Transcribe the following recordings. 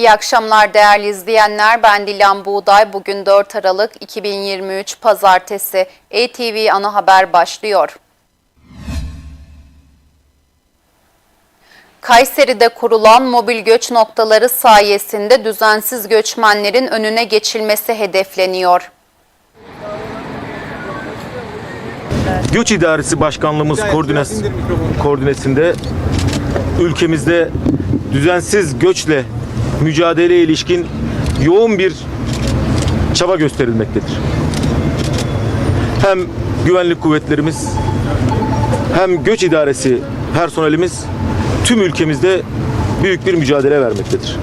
İyi akşamlar değerli izleyenler. Ben Dilan Buğday. Bugün 4 Aralık 2023 Pazartesi. ATV Ana Haber başlıyor. Kayseri'de kurulan mobil göç noktaları sayesinde düzensiz göçmenlerin önüne geçilmesi hedefleniyor. Göç İdaresi Başkanlığımız koordines koordinesinde ülkemizde düzensiz göçle mücadeleye ilişkin yoğun bir çaba gösterilmektedir. Hem güvenlik kuvvetlerimiz hem göç idaresi personelimiz tüm ülkemizde büyük bir mücadele vermektedir.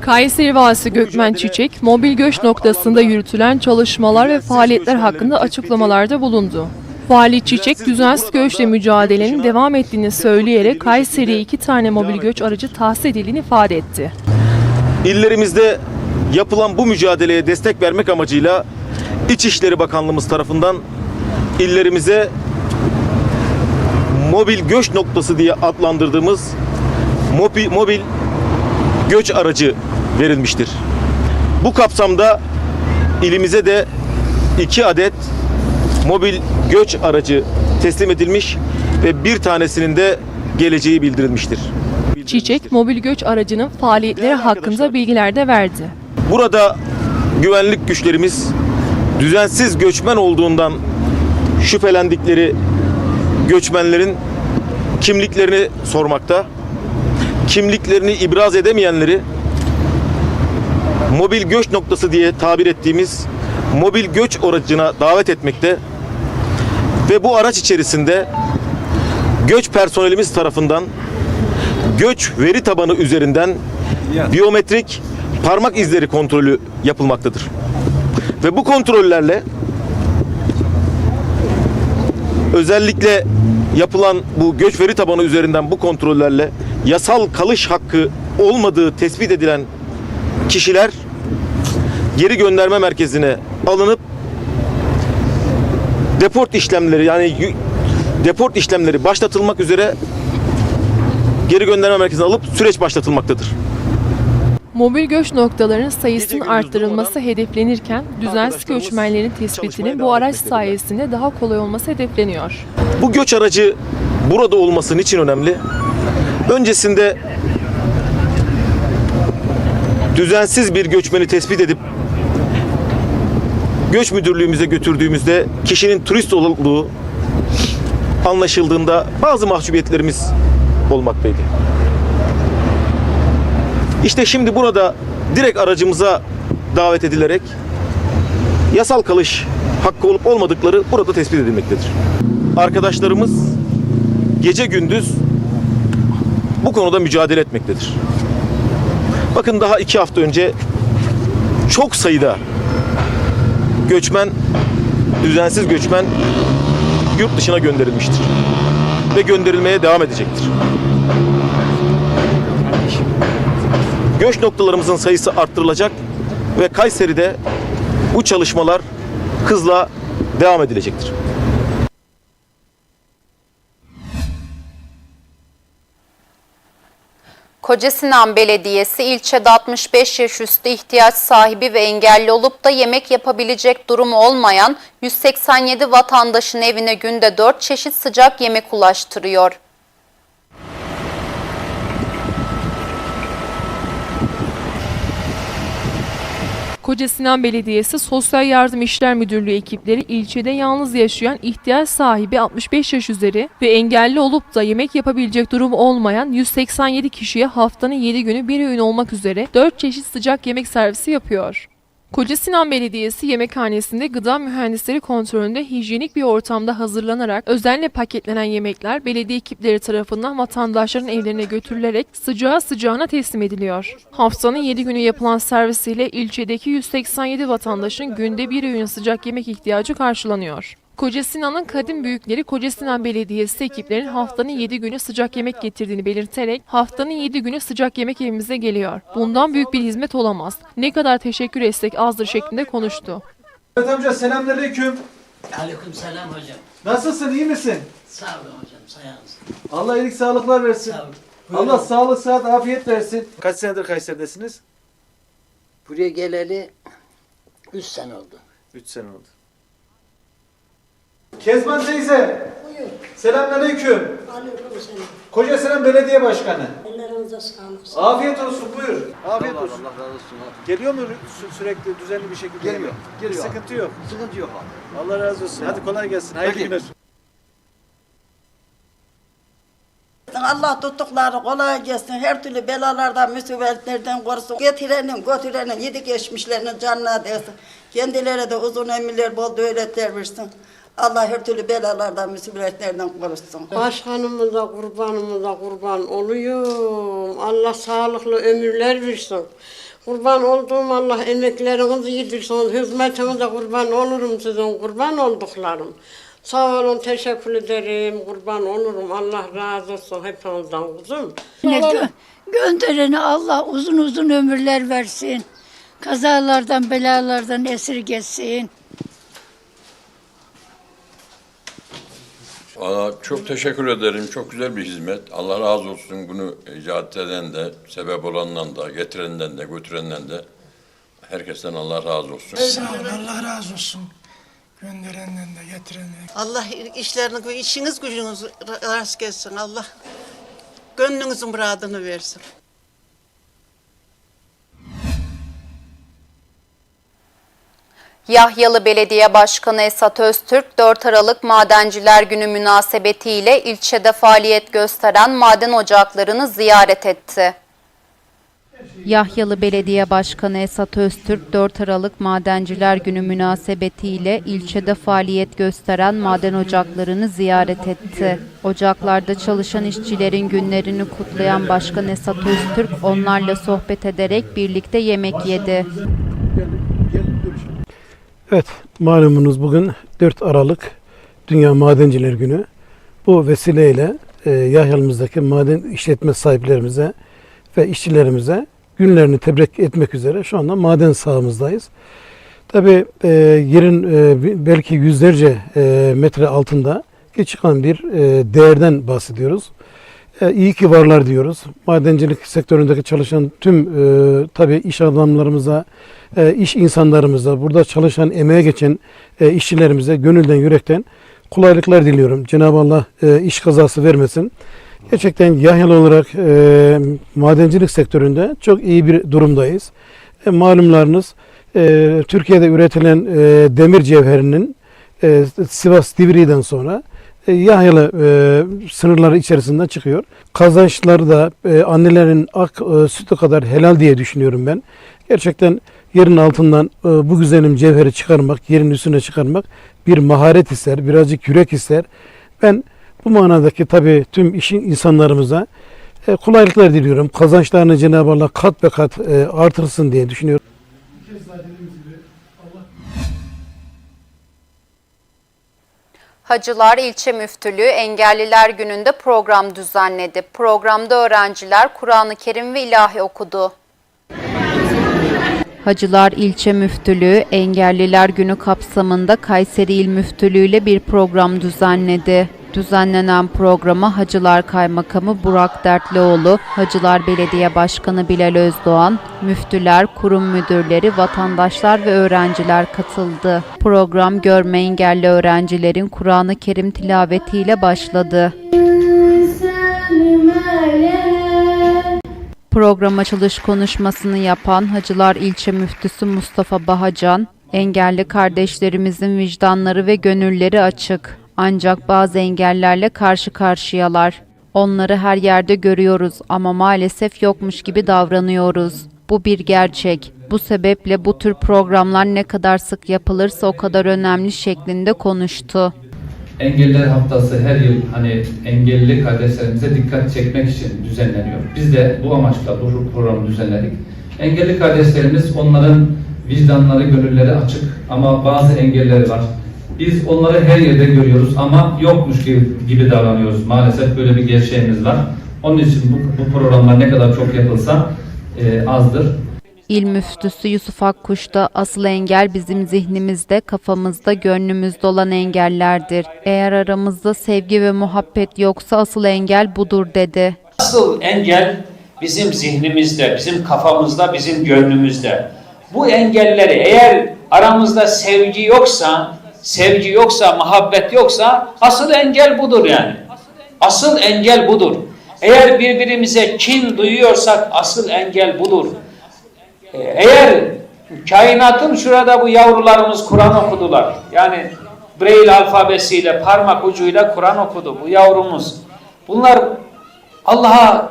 Kayseri Valisi Gökmen Çiçek, mobil göç noktasında yürütülen çalışmalar ve faaliyetler hakkında açıklamalarda bulundu. Vali Çiçek, düzensiz göçle mücadelenin devam ettiğini söyleyerek Kayseri'ye iki tane mobil göç aracı tahsis edildiğini ifade etti. İllerimizde yapılan bu mücadeleye destek vermek amacıyla İçişleri Bakanlığımız tarafından illerimize mobil göç noktası diye adlandırdığımız mobil, mobil göç aracı verilmiştir. Bu kapsamda ilimize de iki adet mobil göç aracı teslim edilmiş ve bir tanesinin de geleceği bildirilmiştir. Çiçek, mobil göç aracının faaliyetleri hakkında bilgiler de verdi. Burada güvenlik güçlerimiz düzensiz göçmen olduğundan şüphelendikleri göçmenlerin kimliklerini sormakta. Kimliklerini ibraz edemeyenleri mobil göç noktası diye tabir ettiğimiz mobil göç aracına davet etmekte ve bu araç içerisinde göç personelimiz tarafından göç veri tabanı üzerinden biyometrik parmak izleri kontrolü yapılmaktadır. Ve bu kontrollerle özellikle yapılan bu göç veri tabanı üzerinden bu kontrollerle yasal kalış hakkı olmadığı tespit edilen kişiler geri gönderme merkezine alınıp deport işlemleri yani deport işlemleri başlatılmak üzere geri gönderme merkezine alıp süreç başlatılmaktadır. Mobil göç noktalarının sayısının arttırılması hedeflenirken düzensiz göçmenlerin tespitinin bu araç sayesinde daha kolay olması hedefleniyor. Bu göç aracı burada olması için önemli? Öncesinde düzensiz bir göçmeni tespit edip göç müdürlüğümüze götürdüğümüzde kişinin turist olduğu anlaşıldığında bazı mahcubiyetlerimiz olmaktaydı. İşte şimdi burada direkt aracımıza davet edilerek yasal kalış hakkı olup olmadıkları burada tespit edilmektedir. Arkadaşlarımız gece gündüz bu konuda mücadele etmektedir. Bakın daha iki hafta önce çok sayıda göçmen, düzensiz göçmen yurt dışına gönderilmiştir. Ve gönderilmeye devam edecektir. Göç noktalarımızın sayısı arttırılacak ve Kayseri'de bu çalışmalar hızla devam edilecektir. Kocasinan Belediyesi ilçede 65 yaş üstü ihtiyaç sahibi ve engelli olup da yemek yapabilecek durumu olmayan 187 vatandaşın evine günde 4 çeşit sıcak yemek ulaştırıyor. Koca Sinan Belediyesi Sosyal Yardım İşler Müdürlüğü ekipleri ilçede yalnız yaşayan ihtiyaç sahibi 65 yaş üzeri ve engelli olup da yemek yapabilecek durumu olmayan 187 kişiye haftanın 7 günü bir öğün olmak üzere 4 çeşit sıcak yemek servisi yapıyor. Koca Sinan Belediyesi yemekhanesinde gıda mühendisleri kontrolünde hijyenik bir ortamda hazırlanarak özenle paketlenen yemekler belediye ekipleri tarafından vatandaşların evlerine götürülerek sıcağı sıcağına teslim ediliyor. Haftanın 7 günü yapılan servisiyle ilçedeki 187 vatandaşın günde bir öğün sıcak yemek ihtiyacı karşılanıyor. Koca Sinan'ın kadim büyükleri Koca Sinan Belediyesi ekiplerin haftanın 7 günü sıcak yemek getirdiğini belirterek haftanın 7 günü sıcak yemek evimize geliyor. Bundan büyük bir hizmet olamaz. Ne kadar teşekkür etsek azdır şeklinde konuştu. Evet amca selamünaleyküm. Aleyküm selam hocam. Nasılsın iyi misin? Sağ olun hocam sayınız. Allah iyilik sağlıklar versin. Sağ olun. Buyurun. Allah sağlık sıhhat afiyet versin. Kaç senedir Kayseri'desiniz? Buraya geleli 3 sene oldu. 3 sene oldu. Kezban teyze. Selamünaleyküm. Aleykümselam. Koca Sinan Belediye Başkanı. Ellerinize sağlık. Afiyet olsun buyur. Afiyet olsun. Allah razı olsun. Geliyor mu sü- sürekli düzenli bir şekilde? Geliyor, geliyor. Sıkıntı yok. Sıkıntı yok abi. Allah razı olsun. Hadi kolay gelsin. Hayırlı Peki. günler. Allah tuttukları kolay gelsin. Her türlü belalardan, musibetlerden korusun. Getirenin, götürenin, yedi geçmişlerinin canına değsin. Kendileri de uzun ömürler, bol devletler versin. Allah her türlü belalardan, musibetlerden korusun. Başkanımıza, kurbanımıza kurban oluyorum. Allah sağlıklı ömürler versin. Kurban olduğum Allah emeklerinizi yedirsin. Hizmetinize kurban olurum sizin kurban olduklarım. Sağ olun, teşekkür ederim. Kurban olurum. Allah razı olsun hepinizden kuzum. Gö- gönderene Allah uzun uzun ömürler versin. Kazalardan, belalardan esirgesin. Valla çok teşekkür ederim. Çok güzel bir hizmet. Allah razı olsun bunu icat eden de, sebep olandan da, getirenden de, götürenden de. Herkesten Allah razı olsun. Sağ ol, Allah razı olsun. Gönderenden de getirenden de. Allah işlerini, işiniz gücünüz rast gelsin. Allah gönlünüzün muradını versin. Yahyalı Belediye Başkanı Esat Öztürk 4 Aralık Madenciler Günü münasebetiyle ilçede faaliyet gösteren maden ocaklarını ziyaret etti. Yahyalı Belediye Başkanı Esat Öztürk 4 Aralık Madenciler Günü münasebetiyle ilçede faaliyet gösteren maden ocaklarını ziyaret etti. Ocaklarda çalışan işçilerin günlerini kutlayan Başkan Esat Öztürk onlarla sohbet ederek birlikte yemek yedi. Evet, malumunuz bugün 4 Aralık Dünya Madenciler Günü. Bu vesileyle e, Yahyalımızdaki maden işletme sahiplerimize ve işçilerimize günlerini tebrik etmek üzere şu anda maden sahamızdayız. Tabi e, yerin e, belki yüzlerce e, metre altında çıkan bir e, değerden bahsediyoruz. E, iyi ki varlar diyoruz. Madencilik sektöründeki çalışan tüm e, tabii iş adamlarımıza, e, iş insanlarımıza, burada çalışan, emeğe geçen e, işçilerimize gönülden, yürekten kolaylıklar diliyorum. Cenab-ı Allah e, iş kazası vermesin. Gerçekten Yahyalı olarak e, madencilik sektöründe çok iyi bir durumdayız. E, malumlarınız e, Türkiye'de üretilen e, demir cevherinin e, Sivas Divri'den sonra Yahyalı e, sınırları içerisinden çıkıyor. Kazançları da e, annelerin ak e, sütü kadar helal diye düşünüyorum ben. Gerçekten yerin altından e, bu güzelim cevheri çıkarmak, yerin üstüne çıkarmak bir maharet ister, birazcık yürek ister. Ben bu manadaki tabii tüm işin insanlarımıza e, kolaylıklar diliyorum. Kazançlarını Cenab-ı Allah kat be kat e, artırsın diye düşünüyorum. Hacılar İlçe Müftülüğü Engelliler Günü'nde program düzenledi. Programda öğrenciler Kur'an-ı Kerim ve ilahi okudu. Hacılar İlçe Müftülüğü Engelliler Günü kapsamında Kayseri İl Müftülüğü ile bir program düzenledi. Düzenlenen programa Hacılar Kaymakamı Burak Dertlioğlu, Hacılar Belediye Başkanı Bilal Özdoğan, müftüler, kurum müdürleri, vatandaşlar ve öğrenciler katıldı. Program görme engelli öğrencilerin Kur'an-ı Kerim tilavetiyle başladı. Program açılış konuşmasını yapan Hacılar İlçe Müftüsü Mustafa Bahacan, engelli kardeşlerimizin vicdanları ve gönülleri açık. Ancak bazı engellerle karşı karşıyalar. Onları her yerde görüyoruz ama maalesef yokmuş gibi davranıyoruz. Bu bir gerçek. Bu sebeple bu tür programlar ne kadar sık yapılırsa o kadar önemli şeklinde konuştu. Engelliler Haftası her yıl hani engelli kardeşlerimize dikkat çekmek için düzenleniyor. Biz de bu amaçla bu programı düzenledik. Engelli kardeşlerimiz onların vicdanları, gönülleri açık ama bazı engelleri var. Biz onları her yerde görüyoruz ama yokmuş gibi, gibi davranıyoruz. Maalesef böyle bir gerçeğimiz var. Onun için bu, bu programlar ne kadar çok yapılsa e, azdır. İl müftüsü Yusuf Akkuş da asıl engel bizim zihnimizde, kafamızda, gönlümüzde olan engellerdir. Eğer aramızda sevgi ve muhabbet yoksa asıl engel budur dedi. Asıl engel bizim zihnimizde, bizim kafamızda, bizim gönlümüzde. Bu engelleri eğer aramızda sevgi yoksa, sevgi yoksa, muhabbet yoksa asıl engel budur yani. Asıl engel budur. Eğer birbirimize kin duyuyorsak asıl engel budur. Ee, Eğer kainatın şurada bu yavrularımız Kur'an okudular. Yani Braille alfabesiyle parmak ucuyla Kur'an okudu bu yavrumuz. Bunlar Allah'a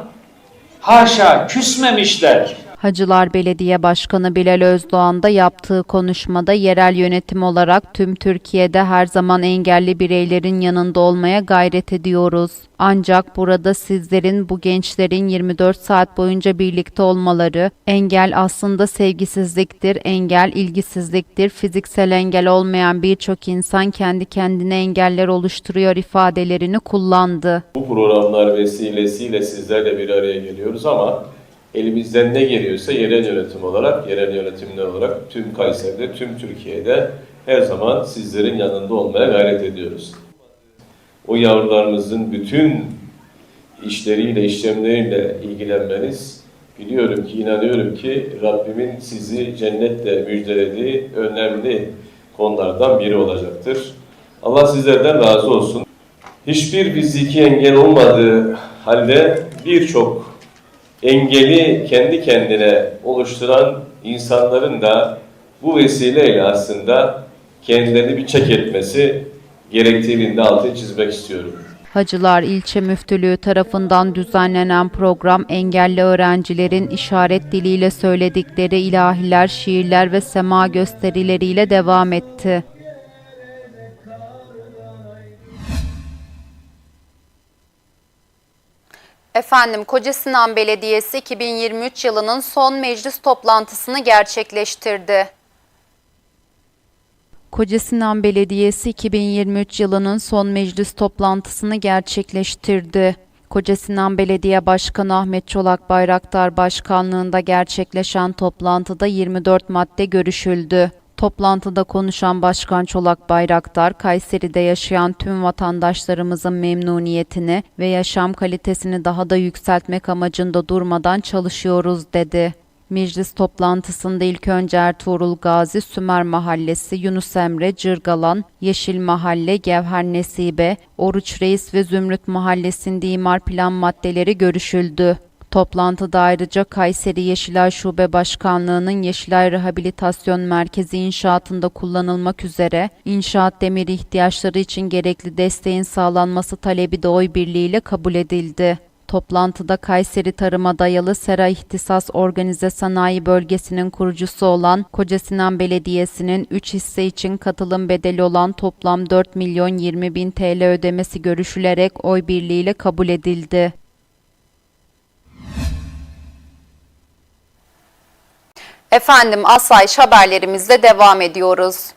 haşa küsmemişler. Hacılar Belediye Başkanı Bilal Özdoğan da yaptığı konuşmada yerel yönetim olarak tüm Türkiye'de her zaman engelli bireylerin yanında olmaya gayret ediyoruz. Ancak burada sizlerin bu gençlerin 24 saat boyunca birlikte olmaları, engel aslında sevgisizliktir, engel ilgisizliktir, fiziksel engel olmayan birçok insan kendi kendine engeller oluşturuyor ifadelerini kullandı. Bu programlar vesilesiyle sizlerle bir araya geliyoruz ama elimizden ne geliyorsa yerel yönetim olarak, yerel yönetimler olarak tüm Kayseri'de, tüm Türkiye'de her zaman sizlerin yanında olmaya gayret ediyoruz. O yavrularımızın bütün işleriyle, işlemleriyle ilgilenmeniz biliyorum ki, inanıyorum ki Rabbimin sizi cennetle müjdelediği önemli konulardan biri olacaktır. Allah sizlerden razı olsun. Hiçbir fiziki engel olmadığı halde birçok engeli kendi kendine oluşturan insanların da bu vesileyle aslında kendilerini bir çek etmesi gerektiğini altını çizmek istiyorum. Hacılar İlçe Müftülüğü tarafından düzenlenen program engelli öğrencilerin işaret diliyle söyledikleri ilahiler, şiirler ve sema gösterileriyle devam etti. Efendim Koca Sinan Belediyesi 2023 yılının son meclis toplantısını gerçekleştirdi. Koca Sinan Belediyesi 2023 yılının son meclis toplantısını gerçekleştirdi. Koca Sinan Belediye Başkanı Ahmet Çolak Bayraktar başkanlığında gerçekleşen toplantıda 24 madde görüşüldü. Toplantıda konuşan Başkan Çolak Bayraktar, Kayseri'de yaşayan tüm vatandaşlarımızın memnuniyetini ve yaşam kalitesini daha da yükseltmek amacında durmadan çalışıyoruz dedi. Meclis toplantısında ilk önce Ertuğrul Gazi, Sümer Mahallesi, Yunus Emre, Cırgalan, Yeşil Mahalle, Gevher Nesibe, Oruç Reis ve Zümrüt Mahallesi'nde imar plan maddeleri görüşüldü. Toplantıda ayrıca Kayseri Yeşilay Şube Başkanlığı'nın Yeşilay Rehabilitasyon Merkezi inşaatında kullanılmak üzere inşaat demiri ihtiyaçları için gerekli desteğin sağlanması talebi de oy birliğiyle kabul edildi. Toplantıda Kayseri Tarıma Dayalı Sera İhtisas Organize Sanayi Bölgesi'nin kurucusu olan Koca Sinan Belediyesi'nin 3 hisse için katılım bedeli olan toplam 4 milyon 20 bin TL ödemesi görüşülerek oy birliğiyle kabul edildi. Efendim asayiş haberlerimizle devam ediyoruz.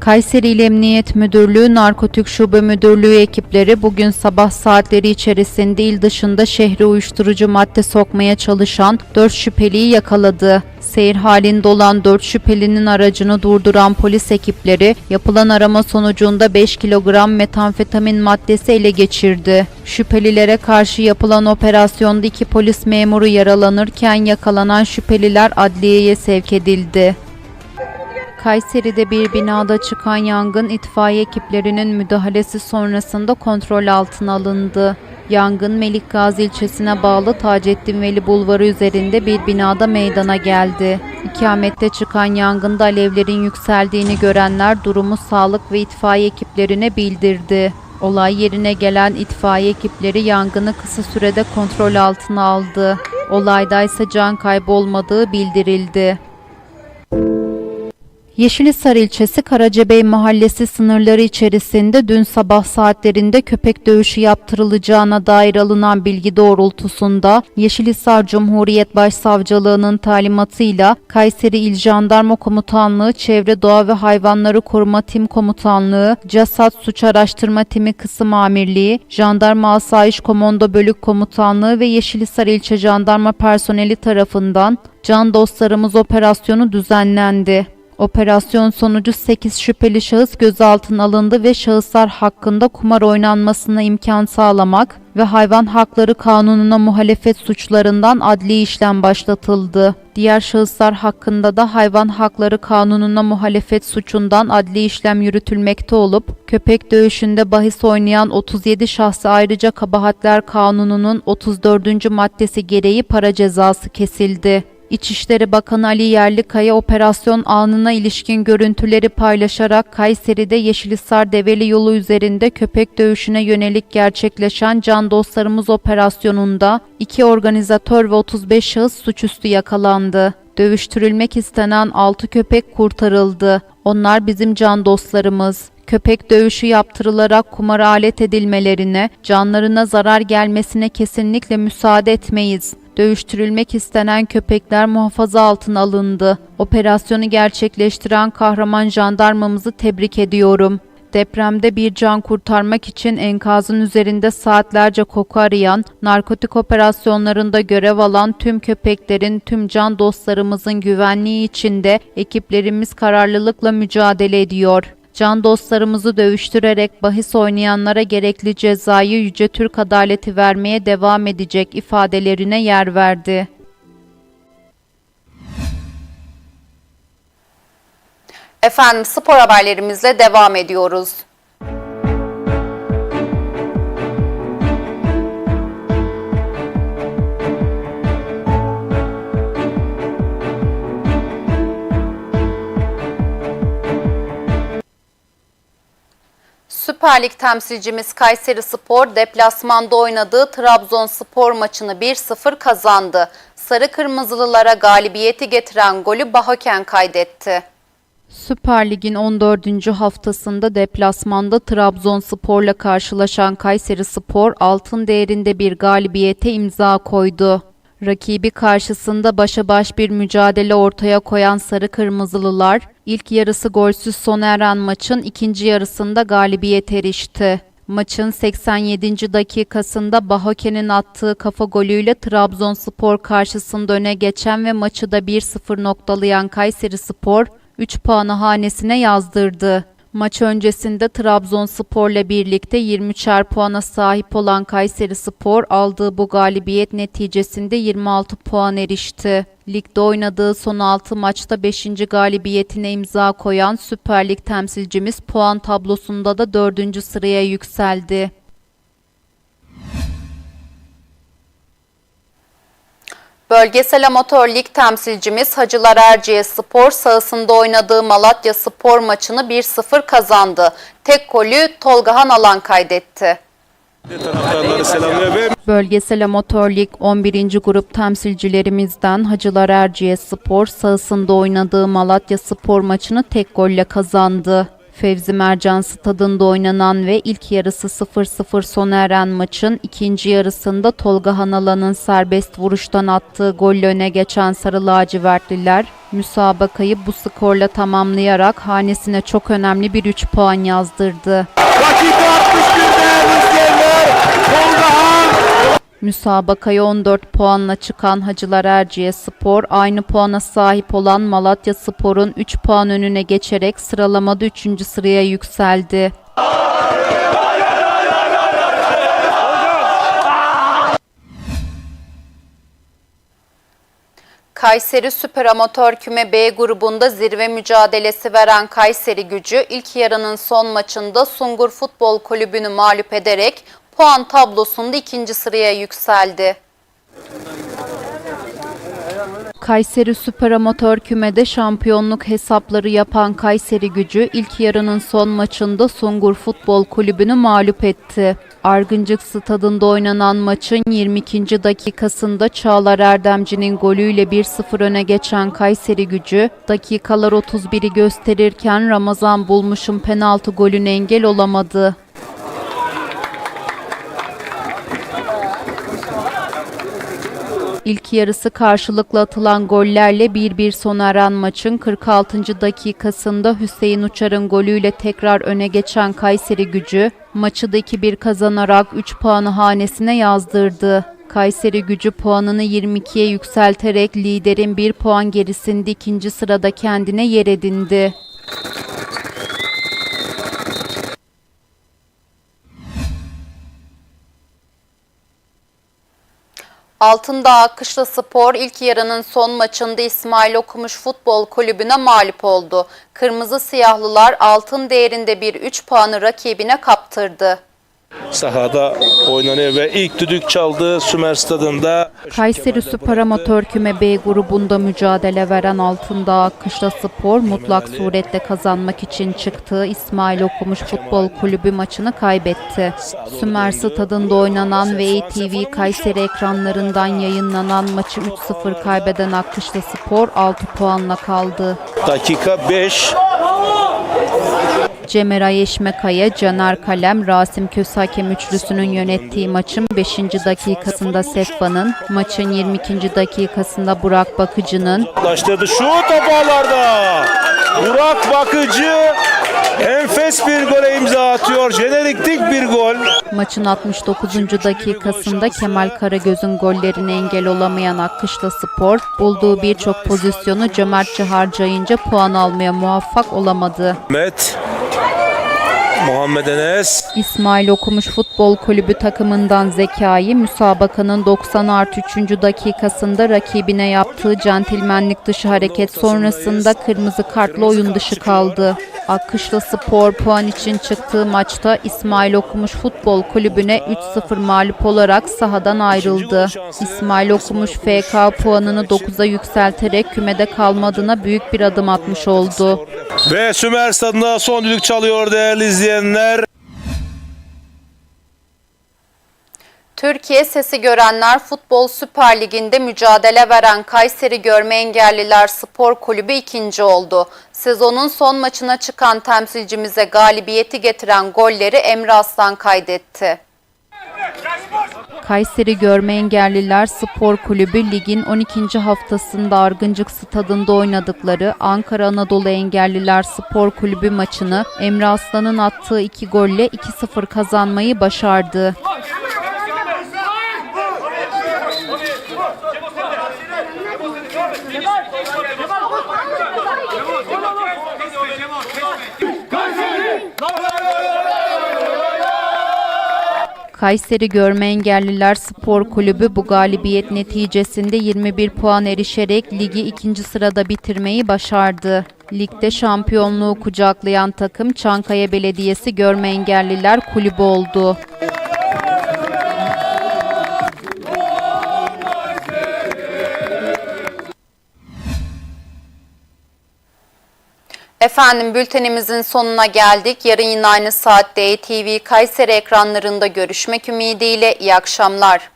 Kayseri İl Emniyet Müdürlüğü Narkotik Şube Müdürlüğü ekipleri bugün sabah saatleri içerisinde il dışında şehre uyuşturucu madde sokmaya çalışan 4 şüpheliyi yakaladı. Seyir halinde olan 4 şüphelinin aracını durduran polis ekipleri yapılan arama sonucunda 5 kilogram metamfetamin maddesi ele geçirdi. Şüphelilere karşı yapılan operasyonda iki polis memuru yaralanırken yakalanan şüpheliler adliyeye sevk edildi. Kayseri'de bir binada çıkan yangın itfaiye ekiplerinin müdahalesi sonrasında kontrol altına alındı. Yangın Melik Gazi ilçesine bağlı Taceddin Veli Bulvarı üzerinde bir binada meydana geldi. İkamette çıkan yangında alevlerin yükseldiğini görenler durumu sağlık ve itfaiye ekiplerine bildirdi. Olay yerine gelen itfaiye ekipleri yangını kısa sürede kontrol altına aldı. Olayda ise can kaybı olmadığı bildirildi. Yeşilisar ilçesi Karacabey mahallesi sınırları içerisinde dün sabah saatlerinde köpek dövüşü yaptırılacağına dair alınan bilgi doğrultusunda Yeşilisar Cumhuriyet Başsavcılığının talimatıyla Kayseri İl Jandarma Komutanlığı Çevre Doğa ve Hayvanları Koruma Tim Komutanlığı, Casat Suç Araştırma Timi Kısım Amirliği, Jandarma Asayiş Komando Bölük Komutanlığı ve Yeşilisar İlçe Jandarma personeli tarafından Can Dostlarımız operasyonu düzenlendi. Operasyon sonucu 8 şüpheli şahıs gözaltına alındı ve şahıslar hakkında kumar oynanmasına imkan sağlamak, ve hayvan hakları kanununa muhalefet suçlarından adli işlem başlatıldı. Diğer şahıslar hakkında da hayvan hakları kanununa muhalefet suçundan adli işlem yürütülmekte olup köpek dövüşünde bahis oynayan 37 şahsı ayrıca kabahatler kanununun 34. maddesi gereği para cezası kesildi. İçişleri Bakanı Ali Yerlikaya operasyon anına ilişkin görüntüleri paylaşarak Kayseri'de Yeşilhisar Develi yolu üzerinde köpek dövüşüne yönelik gerçekleşen Can Dostlarımız operasyonunda iki organizatör ve 35 şahıs suçüstü yakalandı. Dövüştürülmek istenen 6 köpek kurtarıldı. Onlar bizim can dostlarımız. Köpek dövüşü yaptırılarak kumara alet edilmelerine, canlarına zarar gelmesine kesinlikle müsaade etmeyiz. Dövüştürülmek istenen köpekler muhafaza altına alındı. Operasyonu gerçekleştiren kahraman jandarmamızı tebrik ediyorum. Depremde bir can kurtarmak için enkazın üzerinde saatlerce koku arayan, narkotik operasyonlarında görev alan tüm köpeklerin, tüm can dostlarımızın güvenliği içinde ekiplerimiz kararlılıkla mücadele ediyor. Can dostlarımızı dövüştürerek bahis oynayanlara gerekli cezayı Yüce Türk adaleti vermeye devam edecek ifadelerine yer verdi. Efendim spor haberlerimizle devam ediyoruz. Süper Lig temsilcimiz Kayseri Spor deplasmanda oynadığı Trabzonspor maçını 1-0 kazandı. Sarı Kırmızılılara galibiyeti getiren golü Bahoken kaydetti. Süper Lig'in 14. haftasında deplasmanda Trabzonspor'la karşılaşan Kayseri Spor altın değerinde bir galibiyete imza koydu. Rakibi karşısında başa baş bir mücadele ortaya koyan Sarı Kırmızılılar, ilk yarısı golsüz sona eren maçın ikinci yarısında galibiyete erişti. Maçın 87. dakikasında Bahoken'in attığı kafa golüyle Trabzonspor karşısında öne geçen ve maçı da 1-0 noktalayan Kayseri Spor, 3 puanı hanesine yazdırdı. Maç öncesinde Trabzonspor'la birlikte 23'er puana sahip olan Kayseri Spor aldığı bu galibiyet neticesinde 26 puan erişti. Ligde oynadığı son 6 maçta 5. galibiyetine imza koyan Süper Lig temsilcimiz puan tablosunda da 4. sıraya yükseldi. Bölgesel Amatör Lig temsilcimiz Hacılar Erciye Spor sahasında oynadığı Malatya Spor maçını 1-0 kazandı. Tek golü Tolgahan Alan kaydetti. Bölgesel Amatör Lig 11. grup temsilcilerimizden Hacılar Erciye Spor sahasında oynadığı Malatya Spor maçını tek golle kazandı. Fevzi Mercan stadında oynanan ve ilk yarısı 0-0 sona eren maçın ikinci yarısında Tolga Hanalan'ın serbest vuruştan attığı golle öne geçen Sarı Lacivertliler, müsabakayı bu skorla tamamlayarak hanesine çok önemli bir 3 puan yazdırdı. Müsabakaya 14 puanla çıkan Hacılar Erciye Spor, aynı puana sahip olan Malatya Spor'un 3 puan önüne geçerek sıralamada 3. sıraya yükseldi. Kayseri Süper Amatör Küme B grubunda zirve mücadelesi veren Kayseri Gücü ilk yarının son maçında Sungur Futbol Kulübü'nü mağlup ederek puan tablosunda ikinci sıraya yükseldi. Kayseri Süper Amatör Küme'de şampiyonluk hesapları yapan Kayseri Gücü ilk yarının son maçında Sungur Futbol Kulübü'nü mağlup etti. Argıncık stadında oynanan maçın 22. dakikasında Çağlar Erdemci'nin golüyle 1-0 öne geçen Kayseri Gücü, dakikalar 31'i gösterirken Ramazan Bulmuş'un penaltı golüne engel olamadı. İlk yarısı karşılıklı atılan gollerle 1-1 sona eren maçın 46. dakikasında Hüseyin Uçar'ın golüyle tekrar öne geçen Kayseri gücü, maçı da 2-1 kazanarak 3 puanı hanesine yazdırdı. Kayseri gücü puanını 22'ye yükselterek liderin 1 puan gerisinde ikinci sırada kendine yer edindi. Altındağ Akışla Spor ilk yarının son maçında İsmail Okumuş Futbol Kulübü'ne mağlup oldu. Kırmızı Siyahlılar altın değerinde bir 3 puanı rakibine kaptırdı. Sahada oynanıyor ve ilk düdük çaldı Sümer Stadında. Kayseri Süper Amatör Küme B grubunda mücadele veren Altındağ Akışla Spor mutlak surette kazanmak için çıktığı İsmail Okumuş Futbol Kulübü maçını kaybetti. Sümer Stadında oynanan ve ATV Kayseri ekranlarından yayınlanan maçı 3-0 kaybeden Akışla Spor 6 puanla kaldı. Dakika 5. Cemeray Eşmekaya, Caner Kalem, Rasim Kösakem üçlüsünün yönettiği maçın 5. dakikasında Sefa'nın, maçın 22. dakikasında Burak Bakıcı'nın, Başladı şu topağlarda. Burak Bakıcı enfes bir gole imza atıyor. Jeneriktik bir gol. maçın 69. dakikasında Kemal Karagöz'ün gollerine engel olamayan Akkışla Spor, bulduğu birçok pozisyonu cömertçe harcayınca puan almaya muvaffak olamadı. Met. Muhammed Enes. İsmail Okumuş Futbol Kulübü takımından Zekai, müsabakanın 90 artı 3. dakikasında rakibine yaptığı centilmenlik dışı hareket sonrasında kırmızı kartla oyun dışı kaldı. Akkışla Spor puan için çıktığı maçta İsmail Okumuş Futbol Kulübü'ne 3-0 mağlup olarak sahadan ayrıldı. İsmail Okumuş FK puanını 9'a yükselterek kümede kalmadığına büyük bir adım atmış oldu. Ve Sümer Stadında son düdük çalıyor değerli izleyenler. Türkiye Sesi Görenler Futbol Süper Ligi'nde mücadele veren Kayseri Görme Engelliler Spor Kulübü ikinci oldu. Sezonun son maçına çıkan temsilcimize galibiyeti getiren golleri Emre Aslan kaydetti. Kayseri Görme Engelliler Spor Kulübü ligin 12. haftasında Argıncık Stadında oynadıkları Ankara Anadolu Engelliler Spor Kulübü maçını Emre Aslan'ın attığı iki golle 2-0 kazanmayı başardı. Kayseri Görme Engelliler Spor Kulübü bu galibiyet neticesinde 21 puan erişerek ligi ikinci sırada bitirmeyi başardı. Ligde şampiyonluğu kucaklayan takım Çankaya Belediyesi Görme Engelliler Kulübü oldu. Efendim bültenimizin sonuna geldik. Yarın yine aynı saatte ATV Kayseri ekranlarında görüşmek ümidiyle iyi akşamlar.